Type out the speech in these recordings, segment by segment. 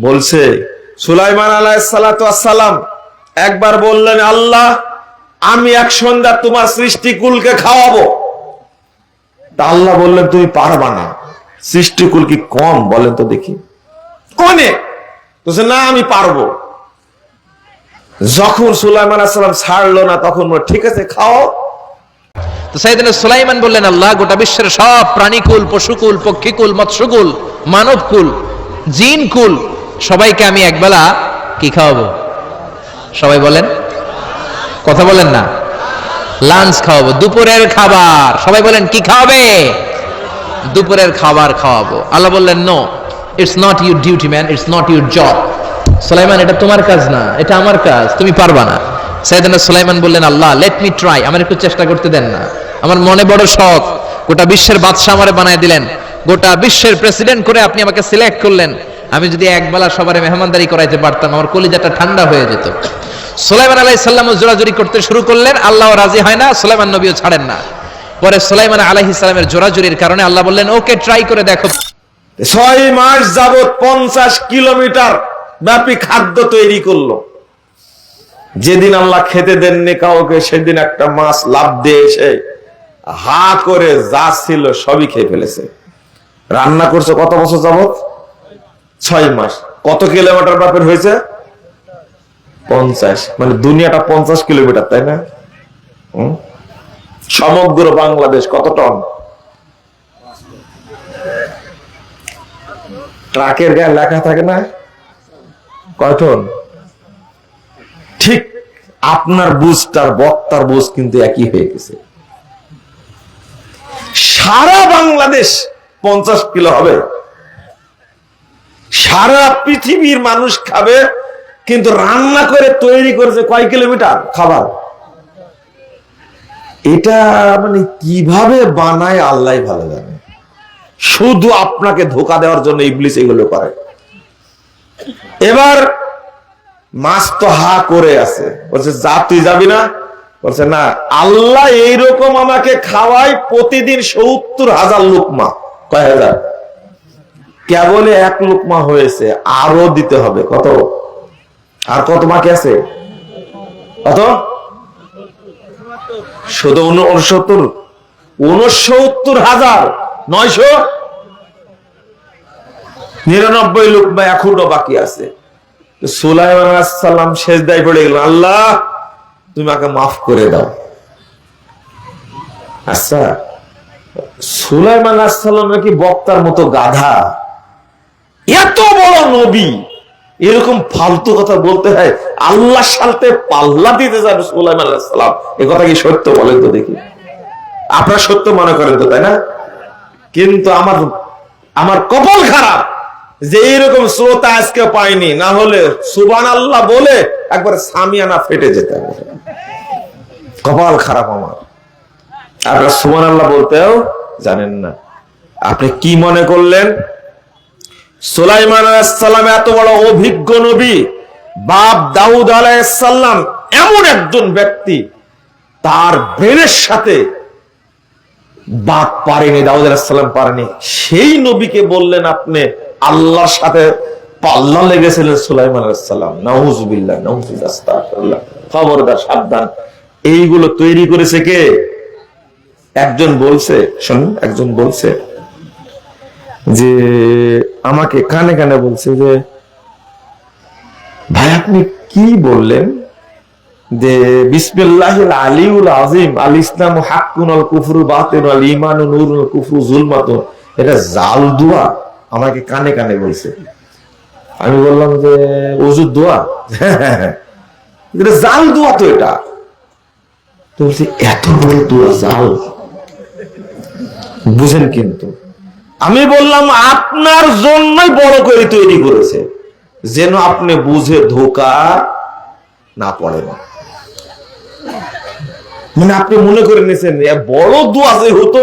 বলছে, সুলাইমান আলাইসালাম একবার বললেন, আল্লাহ, আমি এক সন্ধ্যা তোমার সৃষ্টিকুলকে খাওয়াবো। তা আল্লাহ বললেন, তুমি পারবা না। সৃষ্টিকুল কি কম? বলেন তো দেখি। না, আমি পারব। যখন সুলাইমান আসসালাম ছাড়লো না, তখন ঠিক আছে, খাও। তো সাইদিন সুলাইমান বললেন, আল্লাহ, গোটা বিশ্বের সব প্রাণীকুল, পশুকুল, পক্ষীকুল, মৎস্যকুল, মানবকুল, জিনকুল সবাইকে আমি একবেলা কি খাওয়াবো? সবাই বলেন। কথা বলেন না। লাঞ্চ খাওয়াবো। দুপুরের খাবার। সবাই বলেন, কি খাওয়াবে? দুপুরের খাবার খাওয়াবো। আল্লাহ বললেন no it's not your duty man it's not your job Solaiman, এটা তোমার কাজ না। এটা আমার কাজ। তুমি পারবা না। সাইদানা সোলাইমান বললেন, আল্লাহ লেট মি ট্রাই আমার একটু চেষ্টা করতে দেন না। আমার মনে বড় শখ। গোটা বিশ্বের বাদশাহ আমারে বানায় দিলেন। গোটা বিশ্বের প্রেসিডেন্ট করে আপনি আমাকে সিলেক্ট করলেন। আমি যদি একবেলা সবারে মেহমানদারি করাইতে পারতাম, আমার কলিজাটা ঠান্ডা হয়ে যেত। সুলাইমান আলাই সাল্লাম জোরাজুরি করতে শুরু করলেন, আল্লাহ রাজি হয় না, সুলাইমান নবীও ছাড়েন না। পরে সুলাইমান আলাইহি সালামের জোরাজুরির কারণে আল্লাহ বললেন, ওকে ট্রাই করে দেখো। ছয় মাস যাবত পঞ্চাশ কিলোমিটার ব্যাপী খাদ্য তৈরি করল। যেদিন আল্লাহ খেতে দেননি কাউকে, সেদিন একটা মাছ লাভ দিয়ে এসে হা করে যা ছিল সবই খেয়ে ফেলেছে। রান্না করছে কত বছর যাবত ছয় মাস। কত কিলোমিটার ব্যাপের হয়েছে? পঞ্চাশ। মানে দুনিয়াটা পঞ্চাশ কিলোমিটার, তাই না? সমগ্র বাংলাদেশ কত টন? ট্রাকের গায়ে লেখা থাকে না? কয় টন? ঠিক আপনার বুঝটার, বক্তার বুঝ কিন্তু একই হয়ে গেছে। সারা বাংলাদেশ পঞ্চাশ কিলো হবে। সারা পৃথিবীর মানুষ খাবে, কিন্তু রান্না করে তৈরি করেছে কয় কিলোমিটার? খাবার। এটা মানে কীভাবে বানায় আল্লাহ ভালো জানে। শুধু আপনাকে ধোকা দেওয়ার জন্য ইবলিস এগুলো করে। এবার মাছ তো হা করে আছে। বলছে, যা, তুই যাবি না? বলছে, না, আল্লাহ এইরকম আমাকে খাওয়ায় প্রতিদিন সত্তর হাজার লোকমা। কয় হাজার? কেবলে এক লোকমা হয়েছে, আরও দিতে হবে। কত? আর কত বাকি আছে? কত? শুধু উনসত্তর। উনসত্তর হাজার নয়শো নিরানব্বই লোক বা এখনও বাকি আছে। সুলাইমান শেষ দায় পড়ে গেল আল্লাহ, তুমি আমাকে মাফ করে দাও। আচ্ছা সুলাইমান আসসালাম নাকি বক্তার মতো গাধা। এত বড় নবী। এরকম ফালতু কথা বলতে হয় আল্লাহ সালতে পাল্লা দিতে যাবে সুলাইমান আসসালাম এ কথা কি সত্য বলেন তো দেখি। আপনারা সত্য মনে করেন তো, তাই না? কিন্তু আমার আমার কপাল খারাপ যে এইরকম শ্রোতা আজকে পাইনি না হলে সুবান আল্লাহ বলে একবার সামিয়ানা ফেটে যেতে কপাল খারাপ আমার। আপনার সুবান আল্লাহ বলতেও জানেন না। আপনি কি মনে করলেন? সুলাইমান আলাইসাল্লাম এত বড় অভিজ্ঞ নবী, বাপ দাউদ আলাইসাল্লাম এমন একজন ব্যক্তি, তার ব্রেনের সাথে বাপ পারেনি, দাউদ আলাইসাল্লাম পারেনি। সেই নবীকে বললেন আপনি, আল্লাহর সাথে পাল্লা লেগেছিলেন সুলাইমান আলাইসাল্লাম নাউজুবিল্লাহ নাউজুবিল্লাহ খবরদার, সাবধান। এইগুলো তৈরি করেছে কে? একজন বলছে, শুনুন, একজন বলছে যে আমাকে কানে কানে বলছে যে, ভাই, আপনি কি বললেন? যে বিসমিল্লাহ আলিউল আজিম আল ইসলাম হাক্কুন আল কুফরু বাতিন আল ইমান নূর কুফরু জুলমাতুন এটা জাল দোয়া আমাকে কানে কানে বলছে। আমি বললাম যে ওজুর দোয়া? এটা জাল দোয়া তো এটা। তো বলছি, এত বড় দোয়া জাল? বুঝেন কিন্তু। আমি বললাম, আপনার জন্যই বড় করে তৈরি করেছে। যেন আপনি বুঝে ধোকা না পড়েন মানে আপনি মনে করে নিয়েছেন বড় দোয়া যে হতো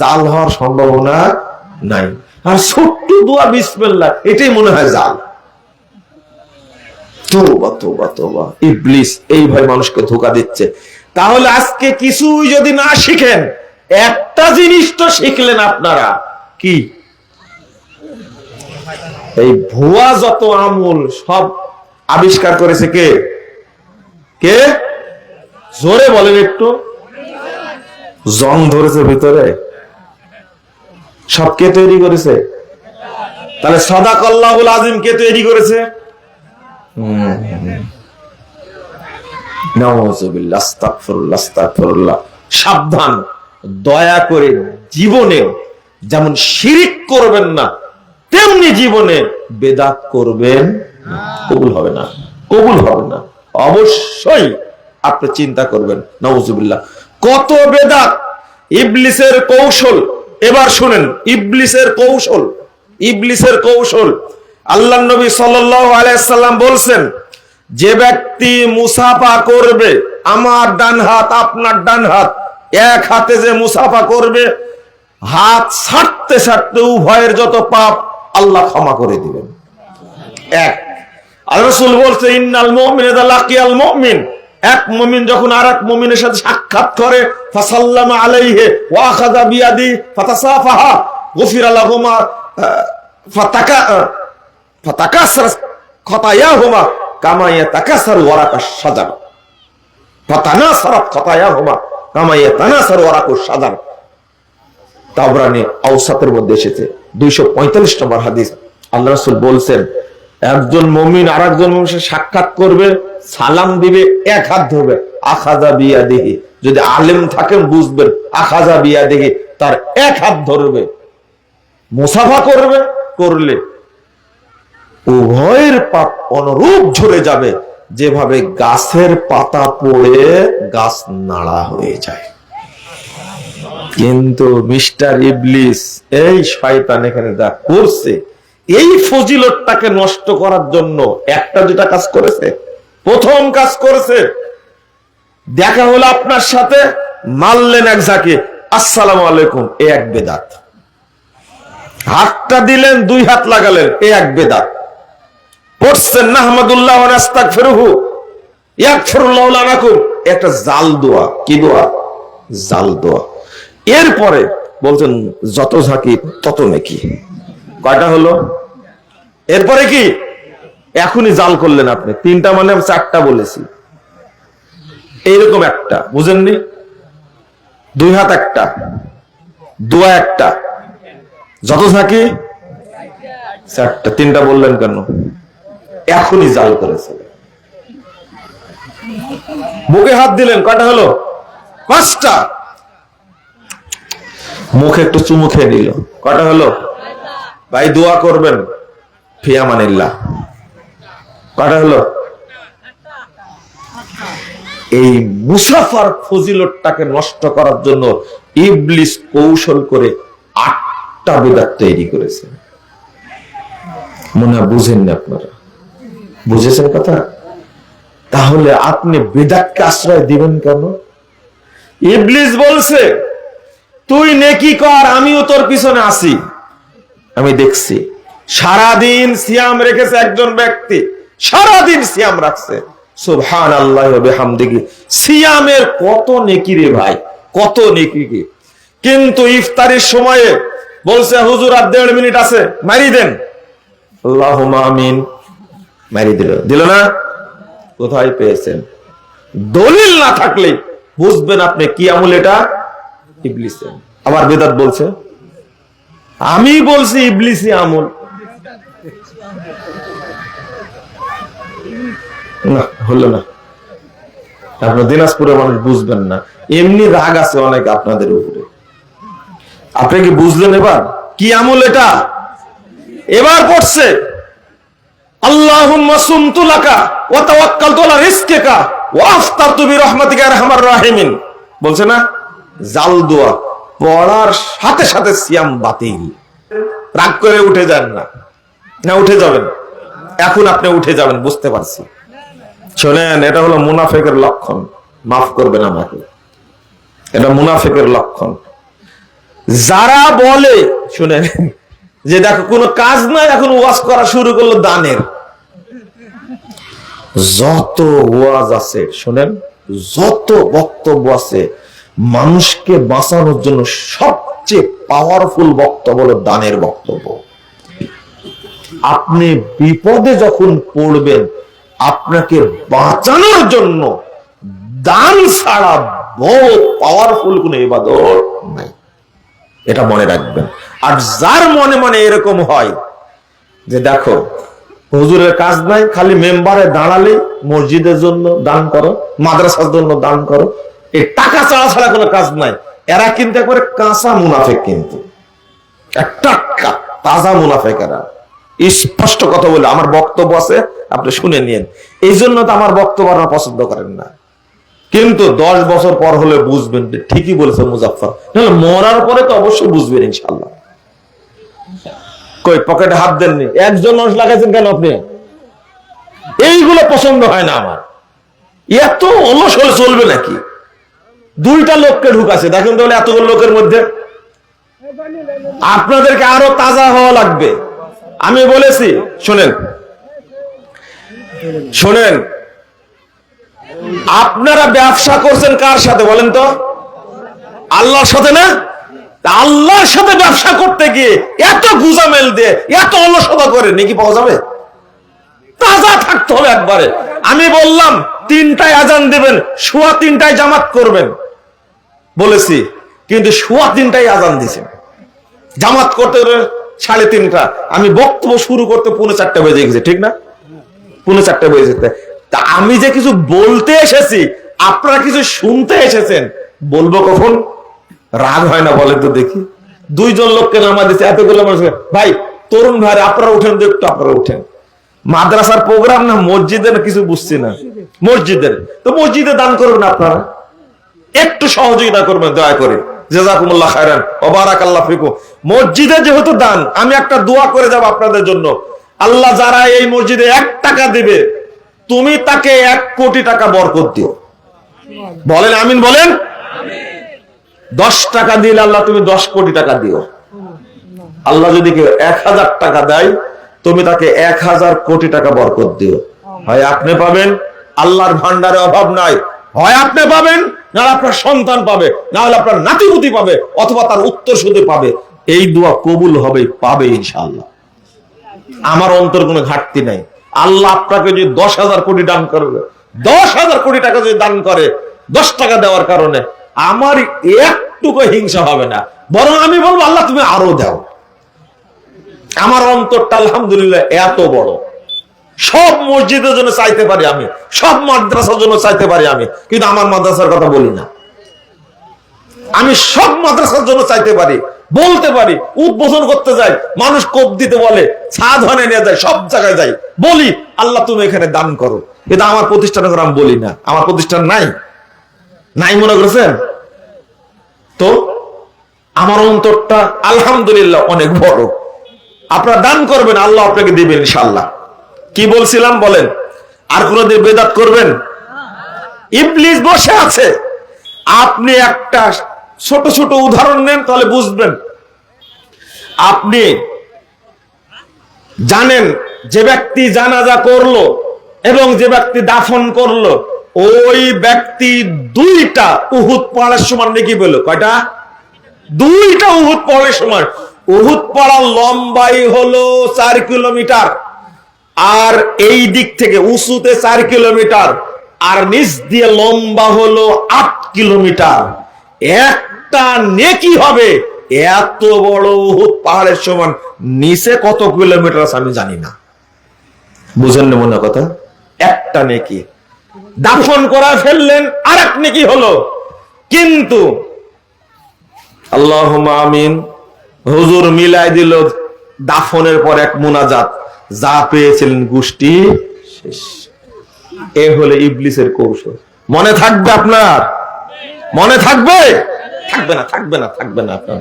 জাল হওয়ার সম্ভাবনা নাই। আর ছোট্ট দোয়া, বিসমিল্লাহ, এটাই মনে হয় জাল। তোবা তোবা তোবা ইবলিস এইভাবে মানুষকে ধোকা দিচ্ছে। তাহলে আজকে কিছুই যদি না শিখেন, একটা জিনিস তো শিখলেন আপনারা। কি? এই ভুয়া যত আমুল সব আবিষ্কার করেছে কে? কে? জোরে বলেন একটু। জং ধরেছে ভিতরে। সব কে তৈরি করেছে? তাহলে সদা কল্লাহুল আজিম কে তৈরি করেছে। সাবধান, দয়া করে জীবনে যেমন শিরিক করবেন না, তেমনি জীবনে বেদাত করবেন কবুল হবে না, কবুল হবে না। অবশ্যই আপনি চিন্তা করবেন নওজুবিল্লাহ কত বেদাত? ইবলিসের কৌশল। এবার শুনেন, ইবলিসের কৌশল ইবলিসের কৌশল। আল্লাহ নবী সাল্লাম বলছেন, যে ব্যক্তি মুসাফা করবে, আমার ডান হাত, আপনার ডান হাত, এক হাতে যে মুসাফা করবে হাত ছাড়তে ছাড়তে উভয়ের যত পাপ আল্লাহ ক্ষমা করে দিবেন। এক রসুল বলছে, ইন্নাল মুমিন মুমিন। এক মুমিন যখন আর এক মুমিনের সাথে সাক্ষাৎ করে, ফাসাল্লামা কামা ইয়াতানাসার ওয়ারাকুশ শাজার। তাবরানি আউসাতের মধ্যে এসেছে। দুইশো পঁয়তাল্লিশ নম্বর হাদিস। আল্লাহ রাসূল বলছেন, একজন মমিন আর একজন সাক্ষাৎ করবে, সালাম দিবে, এক হাত ধরবে। আখাজা বিয়া দেখি যদি আলেম থাকেন, বুঝবেন আখাজা বিয়া দেখি তার এক হাত ধরবে। মুসাফা করবে, করলে উভয়ের পাপ অনুরূপ ঝরে যাবে। যেভাবে গাছের পাতা পড়ে, গাছ নাড়া হয়ে যায়। কিন্তু মিস্টার ইবলিস, এই শয়তান এখানে যা করছে, এই ফজিলতটাকে নষ্ট করার জন্য একটা দুটা কাজ করেছে। প্রথম কাজ করেছে, দেখা হলো আপনার সাথে, মারলেন এক ঝাঁকে। আসসালাম আলাইকুম, এ এক বেদাত। হাতটা দিলেন, দুই হাত লাগালেন, এ এক বেদাত। পড়ছেন না আহমদুল্লাহ রাস্তাক ফেরুহু এক ফেরুল্লাহ একটা জাল দোয়া, কি দোয়া? জাল দোয়া। এরপরে বলছেন, যত ঝাঁকি, তত নাকি। কয়টা হলো? এরপরে কি? এখনই জাল করলেন আপনি। তিনটা মানে আমি চারটা বলেছি। এইরকম একটা, বুঝেননি? দুই হাত একটা, দোয়া একটা। যত ঝাঁকি, চারটা। তিনটা বললেন কেন? এখনই জাল করেছে বুকে হাত দিলেন, কয়টা হলো? পাঁচটা। মুখে একটু চুমু খেয়ে নিল। কটা হলো? ভাই দোয়া করবেন। ফিয়ামানিল্লাহ কটা হলো? এই মুসাফার ফজিলতটাকে নষ্ট করার জন্য ইবলিস কৌশল করে আটটা বেদাত তৈরি করেছে। মনে হয় বুঝেননি আপনারা। বুঝেছেন কথা? তাহলে আপনি বেদাতকে আশ্রয় দিবেন কেন? ইবলিস বলছে তুই নেকি কর, আমিও তোর পিছনে আসি আমি দেখছি, সারাদিন সিয়াম রেখেছে একজন ব্যক্তি। সারাদিন সিয়াম রাখছে। সুবহান আল্লাহ হামদিগি সিয়ামের কত নেকি রে ভাই, কত নেকি কি। কিন্তু ইফতারির সময়ে বলছে, হুজুর, আর দেড় মিনিট আছে, মারি দেন। আল্লাহ আমিন। মারি দিল। দিল না? কোথায় পেয়েছেন? দলিল না থাকলে বুঝবেন আপনি কি আমল এটা? আবার বেদাত বলছে, আমি বলছি ইবলিসি আমল। না, হলো না। আপনার দিনাজপুরের মানুষ বুঝবেন না। এমনি রাগ আছে অনেক আপনাদের উপরে। আপনি কি বুঝলেন এবার? কি আমল এটা? এবার পড়ছে, আল্লাহুম্মা সুমতু লাকা ওয়া তাওয়াক্কালতু আলা রিজকিকা ওয়া আফতারতু বিরহমাতিকা রাহিমিন। বলছে না? জাল দোয়া, পড়ার সাথে সাথে সিয়াম বাতিল। রাগ করে উঠে যান না। না, উঠে যাবেন। এখন আপনি উঠে যাবেন, বুঝতে পারছি। শোনেন, এটা হলো মুনাফেকের লক্ষণ। মাফ করবেন আমাকে। এটা মুনাফেকের লক্ষণ। যারা বলে, শুনেন, যে দেখো, কোনো কাজ নাই, এখন ওয়াজ করা শুরু করল দানের। যত ওয়াজ আছে, শোনেন, যত বক্তব্য আছে মানুষকে বাঁচানোর জন্য সবচেয়ে পাওয়ারফুল বক্তব্য হলো দানের বক্তব্য। আপনি বিপদে যখন পড়বেন, আপনাকে বাঁচানোর জন্য দান ছাড়া বড় পাওয়ারফুল কোন ইবাদত নাই। এটা মনে রাখবেন। আর যার মনে মনে এরকম হয় যে দেখো, হুজুরের কাজ নাই, খালি মেম্বারে দাঁড়ালে মসজিদের জন্য দান করো, মাদ্রাসার জন্য দান করো এই টাকা ছাড়া ছাড়া কোনো কাজ নাই। এরা কিন্তু একবারে কাঁচা মুনাফেক কিন্তু। একটা তাজা মুনাফেক এরা স্পষ্ট কথা বলে আমার বক্তব্য আছে, আপনি শুনে নিন এই জন্য তো আমার বক্তব্য আপনারা পছন্দ করেন না। কিন্তু দশ বছর পর হলে বুঝবেন ঠিকই বলেছে মুজাফর মরার পরে তো অবশ্যই বুঝবেন ইনশাল্লাহ কই, পকেটে হাত দেননি? একজন মানুষ লাগাইছেন কেন আপনি? এইগুলো পছন্দ হয় না আমার। এত অলস হলে চলবে নাকি? দুইটা লোককে ঢুকাছে। দেখেন তাহলে এতগুলো লোকের মধ্যে আপনাদেরকে আরও তাজা হওয়া লাগবে। আমি বলেছি, শোনেন। শোনেন, আপনারা ব্যবসা করছেন কার সাথে বলেন তো? আল্লাহর সাথে না? আল্লাহর সাথে ব্যবসা করতে গিয়ে এত গুজামেল দিয়ে, এত অলসতা করে, নাকি পাওয়া যাবে? তাজা থাকতে হবে একবারে। আমি বললাম তিনটায় আজান দেবেন, সোয়া তিনটায় জামাত করবেন। বলেছি, কিন্তু সোয়া তিনটায় আজান দিছেন। জামাত করতে সাড়ে তিনটা। আমি বক্তব্য শুরু করতে পুনে চারটা বেজে গেছে, ঠিক না? পুনে চারটা বেজে যেতে তা আমি যে কিছু বলতে এসেছি, আপনারা কিছু শুনতে এসেছেন, বলব কখন? রাগ হয় না বলেন তো দেখি। দুইজন লোককে নামা দিচ্ছে এতগুলো মানুষ ভাই, তরুণ ভাই আপনারা উঠেন তো একটু, আপনারা উঠেন। মাদ্রাসার প্রোগ্রাম না, মসজিদের কিছু বুঝছি না। মসজিদের। তো মসজিদে দান করবেন আপনারা। একটু সহযোগিতা করবেন, দয়া করে। যেহেতু দান, আমি একটা দোয়া করে যাব আপনাদের জন্য। আল্লাহ যারা এই মসজিদে এক টাকা দিবে, তুমি তাকে এক কোটি টাকা বরকত দিও। বলেন আমিন, বলেন? দশ টাকা দিলে আল্লাহ তুমি দশ কোটি টাকা দিও। আল্লাহ যদি কেউ এক হাজার টাকা দেয়, তুমি তাকে এক হাজার কোটি টাকা বরকত দিও। হয় আপনি পাবেন আল্লাহর ভান্ডারে অভাব নাই। হয় আপনি পাবেন, না আপনার সন্তান পাবে, না হলে আপনার নাতিপুতি পাবে, অথবা তার উত্তর শুধু পাবে। এই দোয়া কবুল হবে, পাবে ইনশাআল্লাহ। আমার অন্তর কোনো ঘাটতি নাই। আল্লাহ আপনাকে যদি দশ হাজার কোটি দান করবে, দশ হাজার কোটি টাকা যদি দান করে, দশ টাকা দেওয়ার কারণে আমার একটুকু হিংসা হবে না। বরং আমি বলব, আল্লাহ তুমি আরও দাও। আমার অন্তরটা আলহামদুলিল্লাহ এত বড়। সব মসজিদের জন্য চাইতে পারি আমি। সব মাদ্রাসার জন্য চাইতে পারি আমি। কিন্তু আমার মাদ্রাসার কথা বলি না। আমি সব মাদ্রাসার জন্য চাইতে পারি। বলতে পারি, উদ্বোধন করতে যাই, মানুষ কোপ দিতে বলে হানে নিয়ে যায় সব জায়গায় যাই। বলি, আল্লাহ তুমি এখানে দান করো। কিন্তু আমার প্রতিষ্ঠানের কথা আমি বলি না। আমার প্রতিষ্ঠান নাই। নাই মনে করেছেন? তো আমার অন্তরটা আলহামদুলিল্লাহ অনেক বড়। আপনারা দান করবেন, আল্লাহ আপনাকে দিবেন ইনশাল্লাহ কি বলছিলাম বলেন? আর কোনদিন বেদাত করবেন? ইবলিস বসে আছে। আপনি একটা ছোট ছোট উদাহরণ নেন, তাহলে বুঝবেন। আপনি জানেন, যে ব্যক্তি জানাজা করল এবং যে ব্যক্তি দাফন করল, ওই ব্যক্তি দুইটা উহুদ পাহাড়ের সমান নাকি বলল। কয়টা? দুইটা উহুদ পাহাড়ের সমান উহুদ পাড়ার লম্বাই হলো চার কিলোমিটার। আর এই দিক থেকে উঁচুতে চার কিলোমিটার, আর নিচ দিয়ে লম্বা হলো আট কিলোমিটার। একটা নেকি হবে, এত বড় উহুদ পাহাড়ের সমান নিচে কত কিলোমিটার আছে আমি জানি না। বুঝেন না মনে কথা? একটা নেকি। দাফন করা ফেললেন আর এক নেকি হলো। কিন্তু আল্লাহ আমিন, হুজুর মিলাই দিল দাফনের পর এক মুনাজাত। যা পেয়েছিলেন গোষ্ঠী, শেষ। এ হলে ইবলিসের কৌশল। মনে থাকবে আপনার? মনে থাকবে? থাকবে না থাকবে না থাকবে না আপনার।